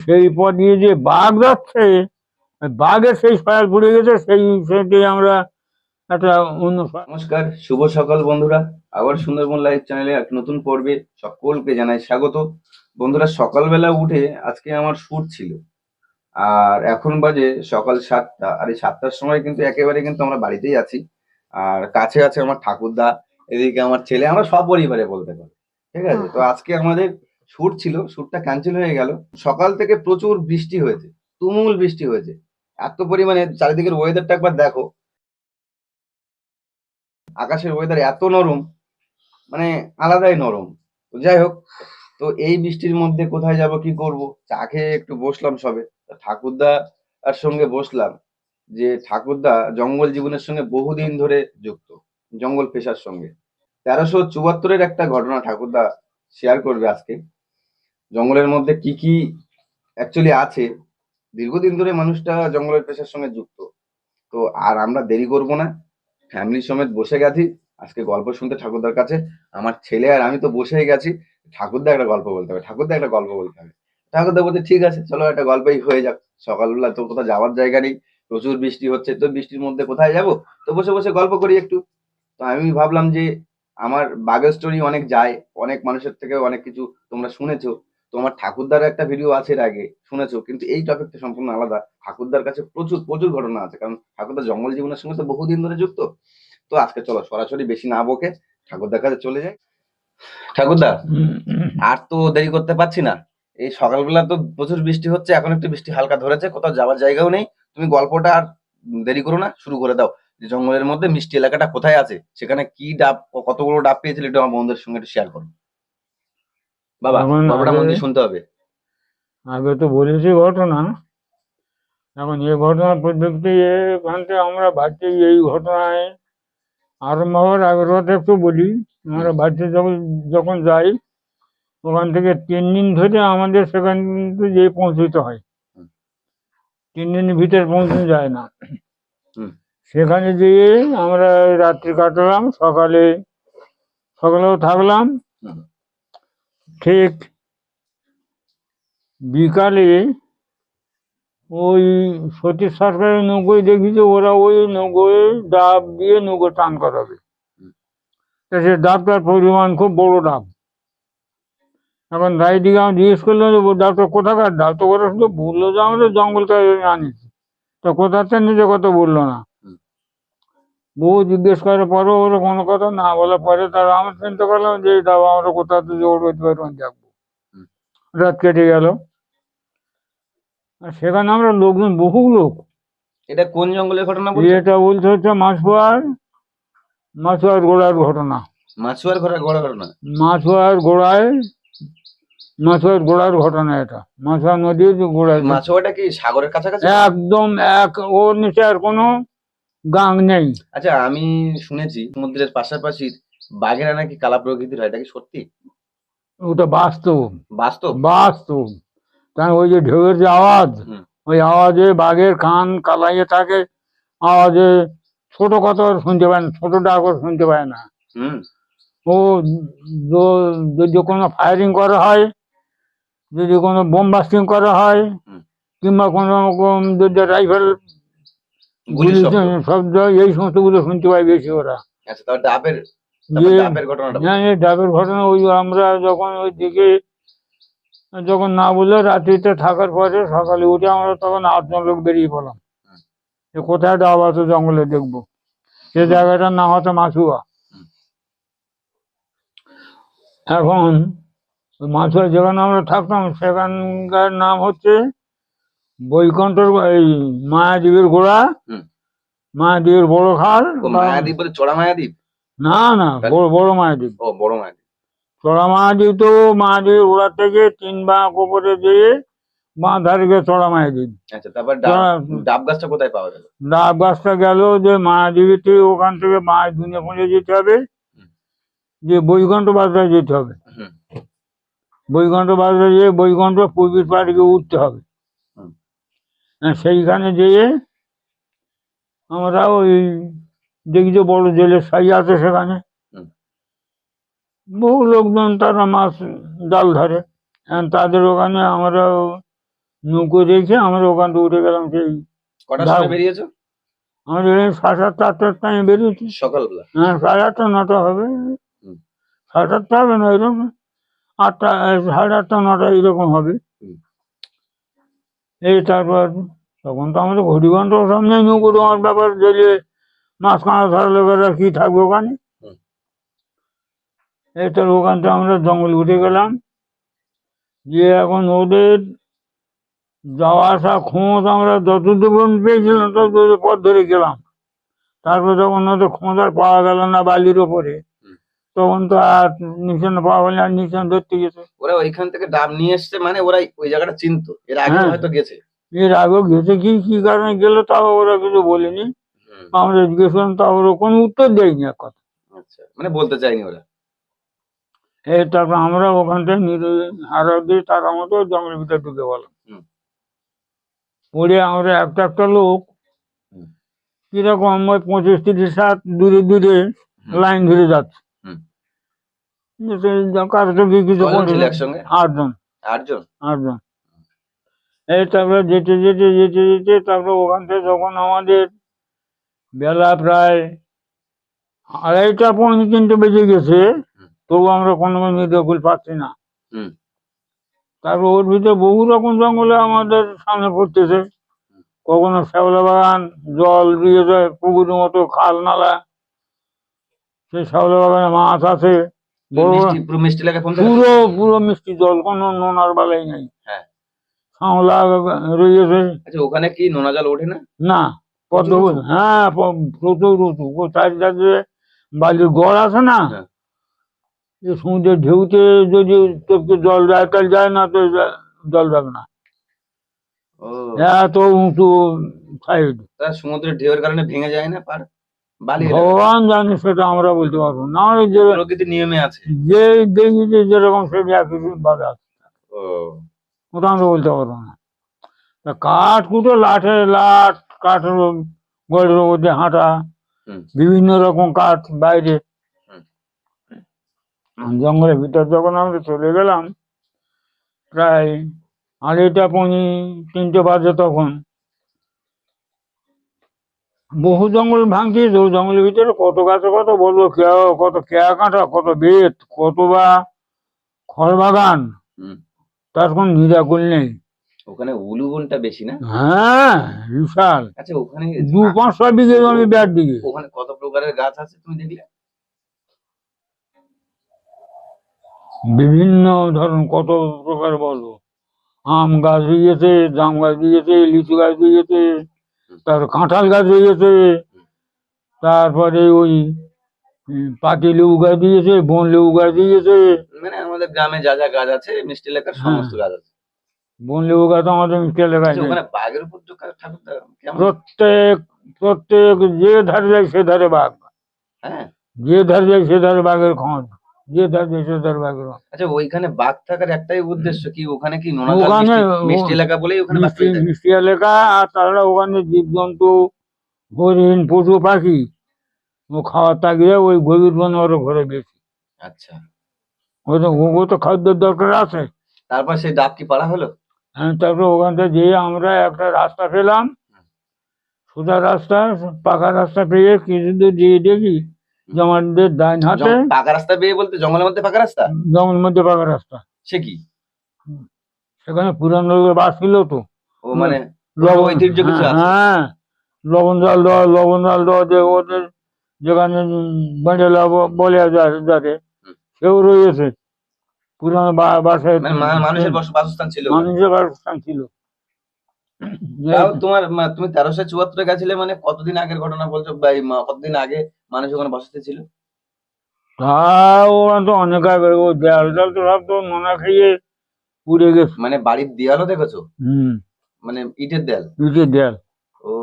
সেই পথ দিয়ে যে বাঘ যাচ্ছে বাঘের সেই সয়াল পড়ে গেছে সেই সেটি আমরা একটা অন্য নমস্কার শুভ সকাল বন্ধুরা। আবার সুন্দরবন লাইভ চ্যানেলে এক নতুন পর্বে সকলকে জানাই স্বাগত। বন্ধুরা সকালবেলা উঠে আজকে আমার শুট ছিল। আর এখন বাজে সকাল সাতটা। আর এই সাতটার সময় কিন্তু একেবারে কিন্তু আমরা বাড়িতেই আছি। আর কাছে আছে আমার ঠাকুরদা এদিকে আমার ছেলে আমরা সপরিবারে বলতে পারি। ঠিক আছে? তো আজকে আমাদের শুট ছিল শুটটা ক্যান্সেল হয়ে গেল। সকাল থেকে প্রচুর বৃষ্টি হয়েছে, তুমুল বৃষ্টি হয়েছে। এত পরিমাণে চারিদিকের ওয়েদারটা একবার দেখো। আকাশের ওয়েদার এত নরম মানে আলাদাই নরম। যাই হোক, তো এই বৃষ্টির মধ্যে কোথায় যাব, কি করব? চা খেয়ে একটু বসলাম সবে। ঠাকুরদা আর সঙ্গে বসলাম যে ঠাকুরদা জঙ্গল জীবনের সঙ্গে বহুদিন ধরে যুক্ত, জঙ্গল পেশার সঙ্গে। তেরোশো চুয়াত্তরের একটা ঘটনা ঠাকুরদা শেয়ার করবে আজকে। জঙ্গলের মধ্যে কি কি অ্যাকচুয়ালি আছে? দীর্ঘদিন ধরে মানুষটা জঙ্গলের পেশার সঙ্গে যুক্ত। তো আর আমরা দেরি করব না। ফ্যামিলি সমেত বসে গেছি। আজকে গল্প শুনতে ঠাকুরদার কাছে। আমার ছেলে আর আমি তো বসেই গেছি। ঠাকুরদা একটা গল্প বলতে হবে। ঠাকুরদা একটা গল্প বলতে হবে। ঠাকুরদা বলতে ঠিক আছে, চলো একটা গল্পই হয়ে যাক। সকালবেলা তো কোথাও যাওয়ার জায়গা নেই। প্রচুর বৃষ্টি হচ্ছে। তো বৃষ্টির মধ্যে কোথায় যাব? তো বসে বসে গল্প করি একটু। তো আমি ভাবলাম যে আমার বাগের স্টোরি অনেক যায়। অনেক মানুষের থেকে অনেক কিছু তোমরা শুনেছো। তোমার ঠাকুরদার একটা ভিডিও আছে এর আগে, শুনেছো? কিন্তু এই টপিকটা সম্পূর্ণ আলাদা। ঠাকুরদার কাছে প্রচুর প্রচুর ঘটনা আছে, কারণ ঠাকুরদার জঙ্গল জীবনের সঙ্গে তো বহুদিন ধরে যুক্ত। তো আজকে চলো, সরাসরি বেশি না বকে ঠাকুরদার কাছে চলে যাই। ঠাকুরদা, আর তো দেরি করতে পারছি না। এই সকালবেলা তো প্রচুর বৃষ্টি হচ্ছে, এখন একটু বৃষ্টি হালকা ধরেছে, কোথাও যাওয়ার জায়গাও নেই। তুমি গল্পটা আর দেরি করো না, শুরু করে দাও। যে জঙ্গলের মধ্যে মিষ্টি এলাকাটা কোথায় আছে, সেখানে কি ডাব ক- কতগুলো ডাব পেয়েছিল, একটু আমার বন্ধুদের সঙ্গে একটু শেয়ার করো। বাবা গল্পটা মন দিয়ে শুনতে হবে। আগে তো বলেছি ঘটনা। এখন এই ঘটনার পরিপ্রেক্ষিতে এখান থেকে আমরা ভাবছি এই ঘটনায় আরম্ভ হওয়ার আগের কথা একটু বলি। আমরা বাড়িতে যখন যখন যাই ওখান থেকে তিন দিন ধরে আমাদের সেখান কিন্তু যে পৌঁছতে হয়। তিন দিনের ভিতরে পৌঁছানো যায় না। সেখানে গিয়ে আমরা রাত্রি কাটালাম সকালে সকালেও থাকলাম। ঠিক বিকালে ওই সতীশ সরকারের নৌকোয় দেখি যে ওরা ওই নৌকোয় ডাব দিয়ে নৌকো টান করাবে। সে ডাবটার পরিমাণ খুব বড় ডাব। এখন দাইদিকে আমি জিজ্ঞেস করলাম যে ডাবটা কোথাকার ডাব? তো ওরা শুধু বলল যে আমাদের জঙ্গল থেকে আনিছি তা কোথাতে নিজে কথা বলল না। বহু জিজ্ঞেস করার পরেও ওরা কোনো কথা না। বলার পরে। তারা আমি চিন্তা করলাম যে ডাব আমরা কোথাতে জোর করতে পারব দেখব। রাত কেটে গেল। আর সেখানে আমরা লোকজন বহু লোক। এটা কোন জঙ্গলের ঘটনা বলছো? এটা বলতে হচ্ছে মাছুয়ার মাছুয়ার গোড়ার ঘটনা। মাছুয়ার ঘরের গড়া ঘটনা? মাছুয়ার গোড়ায় মাছুয়ার গোড়ার ঘটনা এটা। মাছুয়া নদীর গোড়ায়। মাছুয়াটা কি সাগরের কাছাকাছি? একদম এক ওর নিচে আর কোনো গাং নেই। আচ্ছা আমি শুনেছি সমুদ্রের পাশাপাশি বাঘেরা নাকি কালা প্রকৃতির হয় এটা কি সত্যি? ওটা বাস্তব। বাস্তব? বাস্তব। কারণ ওই যে ঢেউয়ের যে আওয়াজ ওই আওয়াজে বাঘের কান কালাইয়ে থাকে আওয়াজে ছোট কথা শুনতে পায় না ছোট ডাক শুনতে পায় না। হুম। ও য- যদি কোনো ফায়ারিং করা হয় যদি কোনো বোম বাস্টিং করা হয় কিংবা কোনো রকম যদি রাইফেল শব্দ। এই সমস্তগুলো শুনতে পায় বেশি ওরা আচ্ছা তাহলে ডাবের ডাবের ঘটনাটা বলো। হ্যাঁ এই ডাবের ঘটনা ওই আমরা যখন ওই দিকে যখন না বললে রাত্রিতে থাকার পরে সকালে উঠে আমরা তখন আটজন লোক বেরিয়ে পড়লাম যে কোথায় ডাব আছে জঙ্গলে দেখব সে জায়গাটার নাম হচ্ছে মাছুয়া এখন মাছুয়া যেখানে আমরা থাকতাম সেখানকার নাম হচ্ছে বৈকুণ্ঠর এই মায়াদ্বীপের গোড়া হুম। মায়াদ্বীপের বড় খাল ও মায়াদ্বীপ বলে চড়া মায়াদ্বীপ না না বড় বড় মায়াদ্বীপ ও বড় মায়াদ্বীপ চড়া মায়াদ্বীপ তো মায়াদ্বীপ ওরা থেকে তিন বাঁক ওপরে দিয়ে বাঁ ধারে গিয়ে চড়া মায়াদ্বীপ আচ্ছা তারপর ডাব গাছটা কোথায় পাওয়া গেল? ডাব গাছটা গেল যে ওখান থেকে পৌঁছে যেতে হবে। যে বৈকুণ্ঠ বাজারে যেতে হবে। হুম। বৈকুণ্ঠ বাজারে যেয়ে বৈকুণ্ঠ পূর্বীর পাড়ে উঠতে হবে। হ্যাঁ, সেইখানে যেয়ে আমরা ওই দেখি যে বড় জেলের সাই আছে সেখানে? বহু লোকজন তারা মাছ জাল ধরে। তাদের ওখানে আমরা নৌকো রেখে আমরা ওখান থেকে উঠে গেলাম সেই বেরিয়েছো? আমরা সাড়ে সাতটা আটটার টাইমে বেরিয়েছি। সকালবেলা? হ্যাঁ সাড়ে আটটা নটা হবে। সাড়ে আটটা হবে না এরকম? আটটা সাড়ে আটটা নটা এরকম হবে। এই তারপর তখন তো আমাদের ঘণ্টা সামনে নৌকো তোমার ব্যাপার যদি মাঝখানে ধরা লোকেরা কি থাকবে ওখানে। এই ওখান থেকে আমরা জঙ্গল উঠে গেলাম। গিয়ে এখন ওদের যাওয়া আসা খোঁজ আমরা যতদূর পেয়েছিলাম ততদূর পথ ধরে গেলাম। তারপর যখন ওদের খোঁজ আর পাওয়া গেল না বালির ওপরে তখন তো আর নিশান পাওয়া গেল আর নিশান ধরতে গেছে। ওরা ওইখান থেকে ডাব নিয়ে এসছে মানে ওরা ওই জায়গাটা চিনতো। এর আগে হ্যাঁ। হয়তো গেছে। এর আগেও গেছে কি কি কারণে গেল তাও ওরা কিছু বলেনি। আমরা জিজ্ঞেস করলাম তাও ওরা কোনো উত্তর দেয়নি এক কথা আচ্ছা মানে বলতে চাইনি ওরা? এই তারপর আমরা ওখান থেকে হারা দিয়ে তার মতো জঙ্গলের ভিতরে ঢুকে বললাম হুম। পড়ে আমরা একটা একটা লোক কীরকম ওই পঁচিশ তিরিশ হাত দূরে দূরে লাইন ধরে যাচ্ছে। কারও তো আটজন। আটজন? আটজন। তারপরে যেতে যেতে যেতে যেতে তারপরে ওখান থেকে যখন আমাদের বেলা প্রায় আড়াইটা পৌনে তিনটে বেজে গেছে তবু আমরা কোনো নির্দকুল পাচ্ছি না। হুম। তারপর ওর ভিতরে বহু রকম জঙ্গলে আমাদের সামনে পড়তেছে। কখনো শ্যাওলা বাগান জল দিয়ে যায় পুকুরের মতো খাল নালা। সেই শ্যাওলা বাগানে মাছ আছে। পুরো পুরো মিষ্টি জল কোনো নোনার বালাই নেই। হ্যাঁ। রয়েছে আচ্ছা ওখানে কি নোনা জল ওঠে না? না পদ্ম হ্যাঁ প্রচুর উঁচু ও চারিদিকে বালির গড় আছে না হ্যাঁ। সমুদ্রের ঢেউতে যদি তোকে জল যায় তাহলে যায় না তো জল যাবে না। ও। এত উঁচু সাইড। সমুদ্রের ঢেউয়ের কারণে ভেঙে যায় না পার? ভগবান জানে সেটা আমরা বলতে পারব না। যে নিয়মে আছে। যে দেখি যে যেরকম সে একই ভাবে আছে। ওটা বলতে পারব না। তা কাঠ কুটো লাঠে লাঠ কাঠের গড়ের মধ্যে হাঁটা বিভিন্ন রকম কাঠ বাইরে। জঙ্গলের ভিতর যখন আমরা চলে গেলাম প্রায় আড়াইটা পনি তিনটে বাজে তখন বহু জঙ্গল ভাঙছি তো জঙ্গলের ভিতরে কত গাছে কত বলব কত কেয়া কাঁটা কত বেত কত বা খড় বাগান। তার কোনো নিরাকুল নেই। ওখানে উলুবনটা বেশি না? হ্যাঁ বিশাল। আচ্ছা ওখানে দু পাঁচশো বিঘে জমি ব্যাট দিকে ওখানে কত প্রকারের গাছ আছে তুমি দেখলে? বিভিন্ন ধরন কত প্রকার বলব। আম গাছ দিয়েছে জাম গাছ দিয়েছে লিচু গাছ দিয়েছে তারপর কাঁঠাল গাছ দিয়েছে তারপরে ওই পাতি লেবু গাছ দিয়েছে বন লেবু গাছ দিয়েছে আমাদের গ্রামে যা যা গাছ আছে মিষ্টি এলাকার হ্যাঁ। সমস্ত গাছ আছে বন লেবু গাছ আমাদের মিষ্টি এলাকায় আচ্ছা, নেই। ওখানে বাঘের উপর ঠাকুর কেমন প্রত্যেক প্রত্যেক যে ধারে যায় সে ধারে বাঘ হ্যাঁ যে ধারে যায় সে ধারে বাঘের খোঁজ যে ধারে যায় সে ধারে বাঘের। আচ্ছা ওইখানে বাঘ থাকার একটাই উদ্দেশ্য কি ওখানে কি নোনা জল ওখানে মিষ্টি- মিষ্টি এলাকা বলেই ওখানে বাঘ মিষ্টি পেয়ে যায়? মিষ্টি এলাকা আর তাছাড়া ওখানে জীবজন্তু হরিণ পশু পাখি ও খাওয়ার তাগিয়ে ওই গভীর বনে ওরা ঘরে বেশি আচ্ছা ওটা ও তো খাদ্যের দরকার আছে। তারপর সেই ডাব কি পাড়া হলো? হ্যাঁ, তারপরে ওখান থেকে যেয়ে আমরা একটা রাস্তা পেলাম। সোজা রাস্তা পাকা রাস্তা পেয়ে কিছু দূর দিয়ে দেখি হাতে। পাকা রাস্তা বেয়ে বলতে জঙ্গলের মধ্যে পাকা রাস্তা? জঙ্গলের মধ্যে পাকা রাস্তা। সে কি? সেখানে পুরানো বাস ছিল তো। ও মানে লবণ ঐতিহ্য কিছু হ্যাঁ, হ্যাঁ। লবণ জল দেওয়া লবণ জল দেওয়া যে ওদের যেখানে বেঁধেলা বলে যাতে। সেও রয়েছে পুরানো মানে মানুষের বস- বাসস্থান ছিল মানুষের বাসস্থান ছিল। তোমার তুমি তেরোশো চুয়াত্তরে গেছিলে মানে কতদিন আগের ঘটনা বলছো? কতদিন আগে মানুষ ওখানে বসতে ছিল? তাও তো অনেক আগে ও দেয়াল দেয়াল তো সব তো নোনা খেয়ে পুড়ে গেছে। মানে বাড়ির দেয়ালও দেখেছ? হুম। মানে ইটের দেয়াল? ইটের দেয়াল। ও।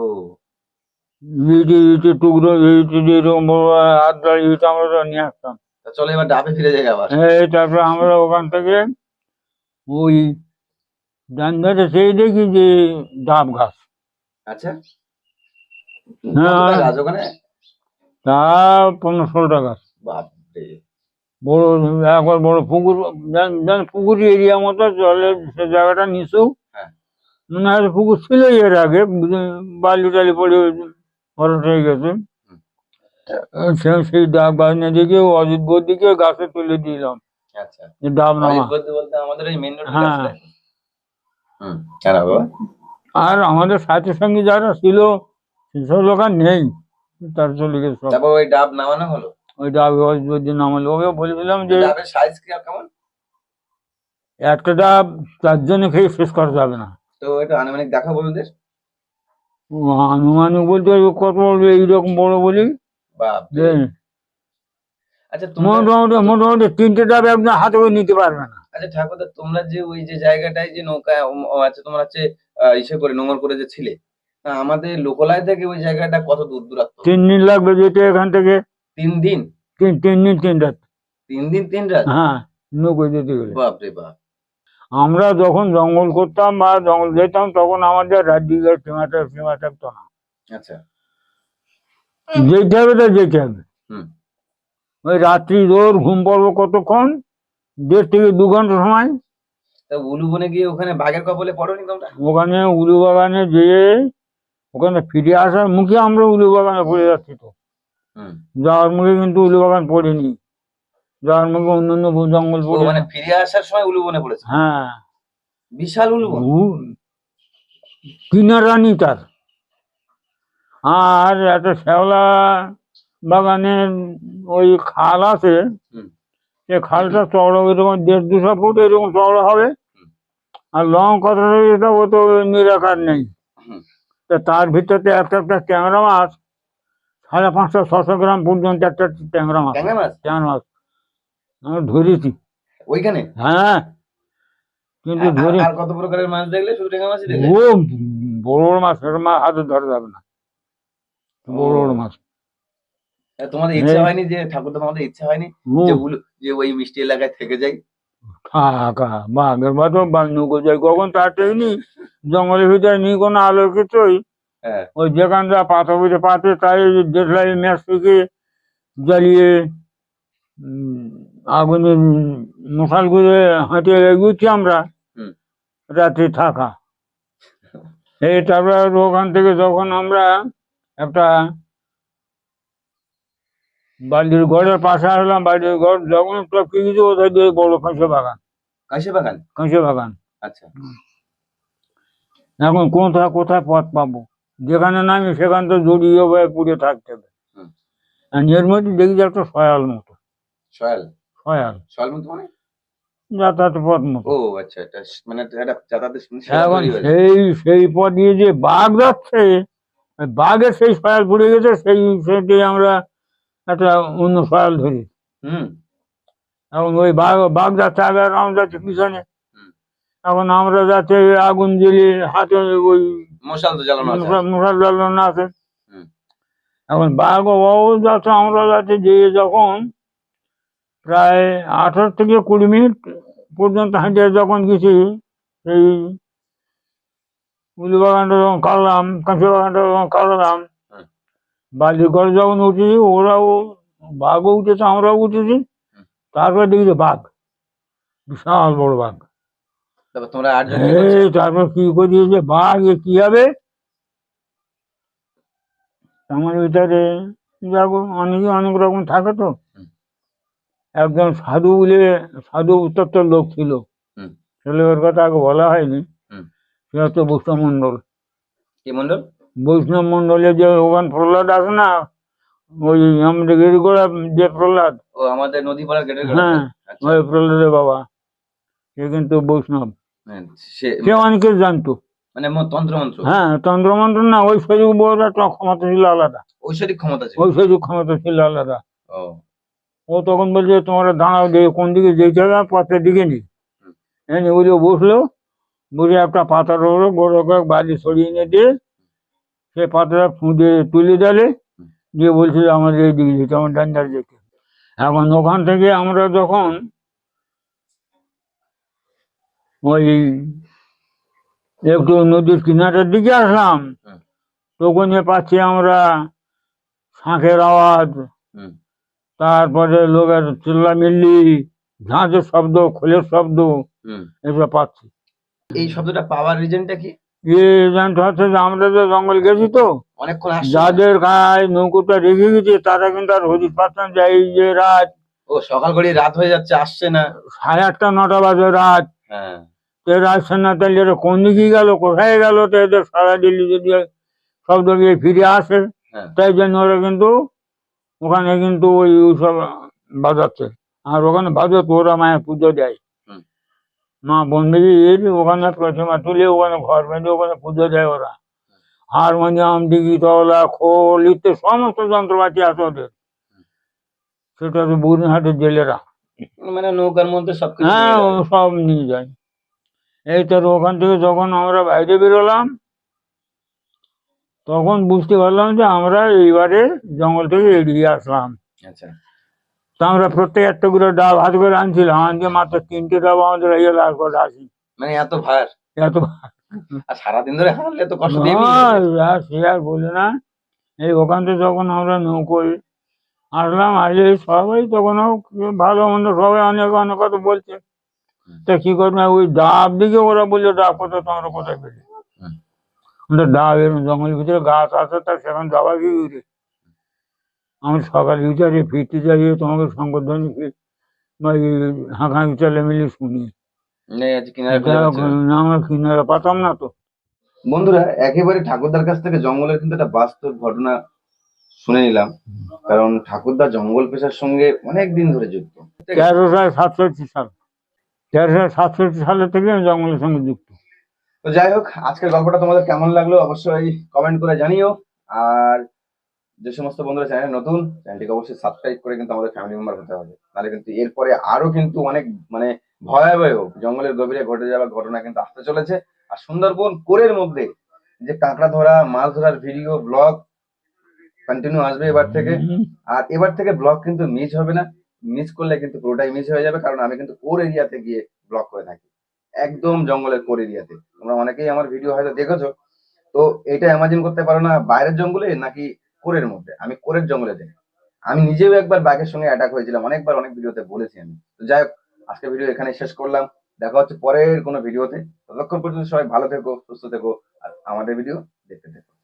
ইটে ইটে টুকরো ইটে এরকম বড় হাত ইট আমরা তো নিয়ে আসতাম। চলো এবার ডাবে ফিরে যাই আবার। এই তারপরে আমরা ওখান থেকে ওই ডান ধারে সেই দেখি যে ডাব গাছ আচ্ছা। হ্যাঁ। গাছ ওখানে? তা পনেরো ষোলোটা গাছ বাপরে। বড় একবার বড় পুকুর পুকুর এরিয়া মতো জলের সে জায়গাটা নিচু। হ্যাঁ। মনে হয় পুকুর ছিল এর আগে বালি টালি পড়ে ভরট হয়ে গেছে। সেই ডাব দেখে অজিত বৌদিকে গাছে তুলে দিলাম। আচ্ছা। ডাব নামা। অজিত বলতে বলতে আমাদের এই মেন রোড হ্যাঁ। হুম আর আমাদের সাথে সঙ্গে যারা ছিল সেসব লোক আর নেই। তার চলে গেছে তারপর ওই ডাব নামানো হলো? ওই ডাব নামালো। ওকে বলেছিলাম যে ডাবের সাইজ কি কেমন? একটা ডাব চারজনে খেয়ে শেষ করা যাবে না। তো এটা আনুমানিক দেখা বলুন আনুমানিক বলতে কত বলবে এইরকম বড় বলি? আচ্ছা তোমরা মোটামুটি মোটামুটি তিনটে ডাব হাতে করে নিতে পারবে না। আচ্ছা ঠাকুরদা তোমরা যে ওই যে জায়গাটায় যে নৌকা আচ্ছা তোমরা হচ্ছে ইসে করে নোংর করে যে ছিলে আমাদের লোকালয় থেকে ওই জায়গাটা কত দূর দূরত্ব? তিন দিন লাগবে যেতে এখান থেকে। তিন দিন? তিন তিন দিন তিন রাত। তিন দিন তিন রাত? হ্যাঁ নৌকোয় যেতে গেলে। বাপরে বাপ। আমরা যখন জঙ্গল করতাম বা জঙ্গল যেতাম তখন আমাদের রাজ্যিকের সীমা থাকতো না। আচ্ছা। যেতে হবে তো যেতে হবে হুম। ওই রাত্রি দৌড় ঘুম পড়ব কতক্ষণ? দেড় থেকে দু ঘণ্টা সময়। তা উলুবনে গিয়ে ওখানে বাঘের কবলে পড়োনি তোমরা? ওখানে উলু বাগানে যেয়ে ওখানে ফিরে আসার মুখে আমরা উলু বাগানে পড়ে যাচ্ছি তো। যাওয়ার মুখে কিন্তু উলু বাগান পড়েনি। যাওয়ার মুখে অন্য অন্য বন- জঙ্গল পড়ে মানে ফিরে আসার সময় উলুবনে পড়েছে? হ্যাঁ। বিশাল উলুবন উ- কিনারানি তার। আর একটা শ্যাওলা বাগানের ওই খাল আছে। সে খালটা চওড়া এরকম দেড় দুশো ফুট এরকম চওড়া হবে। আর লং কথাটা যেটা ও তো নিরাকার নেই। তা তার ভিতরে একটা একটা ট্যাংরা মাছ সাড়ে পাঁচশো ছশো গ্রাম পর্যন্ত একটা ট্যাংরা মাছ। ট্যাংরা মাছ? মাছ। ধরেছি। ওইখানে? হ্যাঁ। কিন্তু ধরে কত প্রকারের মাছ দেখলে? ও বড় মাছ হাতে ধরা যাবে না। বড় বড় মাছ। তোমাদের ইচ্ছা হয়নি যে ঠাকুরদা তোমাদের ইচ্ছা হয়নি যে যে ওই মিষ্টি এলাকায় থেকে যাই? থাকা বাঘের মতো বাঘ নৌকো যায় কখন জঙ্গলের ভিতরে নেই কোনো আলো কিছুই হ্যাঁ। ওই যেখানটা পাতা বুঝে পাতে তাই দেখলাই ম্যাচ থেকে জ্বালিয়ে আগুনে মশাল করে হাঁটে এগুচ্ছি আমরা। রাত্রি থাকা। এই তারপরে ওখান থেকে যখন আমরা একটা বাড়ির ঘরের পাশে আসলাম বাড়ির ঘর যখন টপকে গেছে ওদের দিয়ে বড় কাঁচে বাগান। কাশি বাগান? কাঁচে বাগান। আচ্ছা। এখন কোথায় কোথায় পথ পাবো? যেখানে নামি সেখান তো জড়িয়ে হয়ে পুড়ে থাকতে হবে। এর মধ্যে দেখি যে একটা সয়াল মতো। সয়াল? সয়াল। সয়াল মতো মানে? যাতায়াত পথ মতো। ও আচ্ছা মানে যাতায়াতের সেই সেই পথ দিয়ে যে বাঘ যাচ্ছে বাঘের সেই সয়াল পুড়ে গেছে সেই সেটি আমরা একটা অন্য সয়াল ধরি। হুম। এখন ওই বাঘ বাঘ যাচ্ছে আগে আমরা যাচ্ছি পিছনে। এখন আমরা যাচ্ছে আগুন জ্বেলে হাতে ওই মশাল মশাল জ্বালানো আছে। এখন বাঘ ও যাচ্ছে আমরা যাচ্ছে যে যখন প্রায় আঠারো থেকে কুড়ি মিনিট পর্যন্ত হাঁটে যখন গেছি সেই উলি বাগানটা যখন কাটলাম কাঁচি বাগানটা যখন কাটলাম বালি ঘরে যখন উঠেছি ওরাও বাঘও উঠেছে আমরাও উঠেছি। তারপরে দেখি বাঘ বিশাল বড় বাঘ। তারপর কি করিয়েছে বাঘ এ কি হবে? আমার ভিতরে যাব অনেকে অনেক রকম থাকে তো। একজন সাধু বলে সাধু উত্তপ্ত লোক ছিল। হুম। ছেলের কথা আগে বলা হয়নি। হচ্ছে বৈষ্ণব মন্ডল কি মন্ডল বৈষ্ণব মন্ডলে যে ওখান প্রহ্লাদ আছে না ওই আমাদের গিরিগোড়া যে প্রহ্লাদ। ও আমাদের নদী পাড়ার গেটের হ্যাঁ ওই প্রহ্লাদের বাবা। সে কিন্তু বৈষ্ণব। সে সে অনেকে জানতো। মানে ম- তন্ত্র মন্ত্র হ্যাঁ তন্ত্রমন্ত্র না বউর একটা ক্ষমতা ছিল আলাদা। ঐশ্বরিক ক্ষমতা ছিল। ক্ষমতা ছিল আলাদা। ও। তখন বলছে তোমরা দাঁড়াও দিয়ে কোন দিকে যেতে হবে পথের দিকে নি হুম। এনে বলে বসল বসে একটা পাতার ওপরে বড় করে বাড়ি সরিয়ে এনে দিয়ে সে পাতাটা ফুঁদে তুলে দিলে। দিয়ে বলছিল আমাদের এই দিকে যেতে আমার ডান্ডার যেতে এখন ওখান থেকে আমরা যখন ওই একটু নদীর কিনারের দিকে আসলাম হুম। তখন পাচ্ছি আমরা শাঁখের আওয়াজ তারপরে লোকের চিল্লামিল্লি ঝাঁঝের শব্দ খোলের শব্দ এসব পাচ্ছি এই শব্দটা পাওয়ার রিজনটা কি? হচ্ছে যে আমরা তো জঙ্গল গেছি তো অনেকক্ষণ যাদের গায়ে নৌকোটা রেখে গেছে তারা কিন্তু আর হদিস পাচ্ছেন যে এই যে রাত। ও সকাল করে রাত হয়ে যাচ্ছে আসছে না। সাড়ে আটটা নটা বাজে রাত। হ্যাঁ। এরা আসছে না তাহলে এরা কোন দিকে গেল কোথায় গেল তো এদের সারা দিল্লি যদি সব দিকে ফিরে আসে হ্যাঁ। তাই জন্য ওরা কিন্তু ওখানে কিন্তু ওই সব বাজাচ্ছে। আর ওখানে বাজাতে ওরা মায়ের পুজো দেয়। মা বন্ধুকে এর ওখানে প্রতিমা তুলে ওখানে ঘর বেঁধে ওখানে পুজো দেয় ওরা। হারমোনিয়াম ডিগি তবলা খোল ইত্যাদি সমস্ত যন্ত্রপাতি আছে ওদের। সেটা তো বুড়িহাটের জেলেরা। মানে নৌকার মধ্যে সব হ্যাঁ। সব নিয়ে যায়। এই তো ওখান থেকে যখন আমরা বাইরে বেরোলাম তখন বুঝতে পারলাম যে আমরা এইবারে জঙ্গল থেকে এড়িয়ে আসলাম। আচ্ছা। তো আমরা প্রত্যেক একটা করে ডাব হাত করে আনছিলাম আনতে মাত্র তিনটে ডাব আমাদের এই লাল করে আসি। মানে এত ভার? এত আর সারাদিন ধরে হাঁটলে তো কষ্ট দিয়ে আর সে আর বলে না। এই ওখান থেকে যখন আমরা নৌকোয় আসলাম আসলে সবাই তখন ভালো মন্দ সবাই অনেক অনেক কথা বলছে। তা কি করবে? ওই ডাব দিকে ওরা বলল ডাব কোথায়? তোমরা কোথায় পেলে। ডাব এরকম জঙ্গলের ভিতরে গাছ আছে তা সেখানে যাওয়া কি করে আমি সকালে বিচারে ফিরতে যাই তোমাকে সংবর্ধনী ফির বা হাঁকাহাঁকি চলে মিলে শুনি। না। আমরা কিনারে পাতাম না তো। বন্ধুরা একেবারে ঠাকুরদার কাছ থেকে জঙ্গলের কিন্তু একটা বাস্তব ঘটনা শুনে নিলাম। কারণ ঠাকুরদা জঙ্গল পেশার সঙ্গে অনেক দিন ধরে যুক্ত। তেরোশো সাতষট্টি সাল। তেরোশো সাতষট্টি সালে থেকে আমি জঙ্গলের সঙ্গে যুক্ত। তো যাই হোক আজকের গল্পটা তোমাদের কেমন লাগল অবশ্যই কমেন্ট করে জানিও। আর যে সমস্ত বন্ধুরা চ্যানেল নতুন চ্যানেলটিকে অবশ্যই সাবস্ক্রাইব করে কিন্তু আমাদের ফ্যামিলি মেম্বার হতে হবে। তাহলে কিন্তু এরপরে আরও কিন্তু অনেক মানে ভয়াবহ জঙ্গলের গভীরে ঘটে যাওয়া ঘটনা কিন্তু আসতে চলেছে। আর সুন্দরবন কোরের মধ্যে যে কাঁকড়া ধরা, মাছ ধরার ভিডিও ব্লগ কন্টিনিউ আসবে এবার থেকে। আর এবার থেকে ব্লগ কিন্তু মিস হবে না। মিস করলে কিন্তু পুরোটাই মিস হয়ে যাবে, কারণ আমি কিন্তু কোর এরিয়াতে গিয়ে ব্লগ করে থাকি। একদম জঙ্গলের কোর এরিয়াতে। তোমরা অনেকেই আমার ভিডিও হয়তো দেখেছ। তো এটা ইমাজিন করতে পারো না বাইরের জঙ্গলে, নাকি কোরের মধ্যে, আমি কোরের জঙ্গলে যাই। আমি নিজেও একবার বাঘের সঙ্গে অ্যাটাক হয়েছিলাম, অনেকবার অনেক ভিডিওতে বলেছি আমি। তো যাই হোক আজকে ভিডিও এখানে শেষ করলাম। দেখা হচ্ছে পরের কোনো ভিডিওতে ততক্ষণ পর্যন্ত সবাই ভালো থেকো, সুস্থ থেকো, আর আমাদের ভিডিও দেখতে থেকো।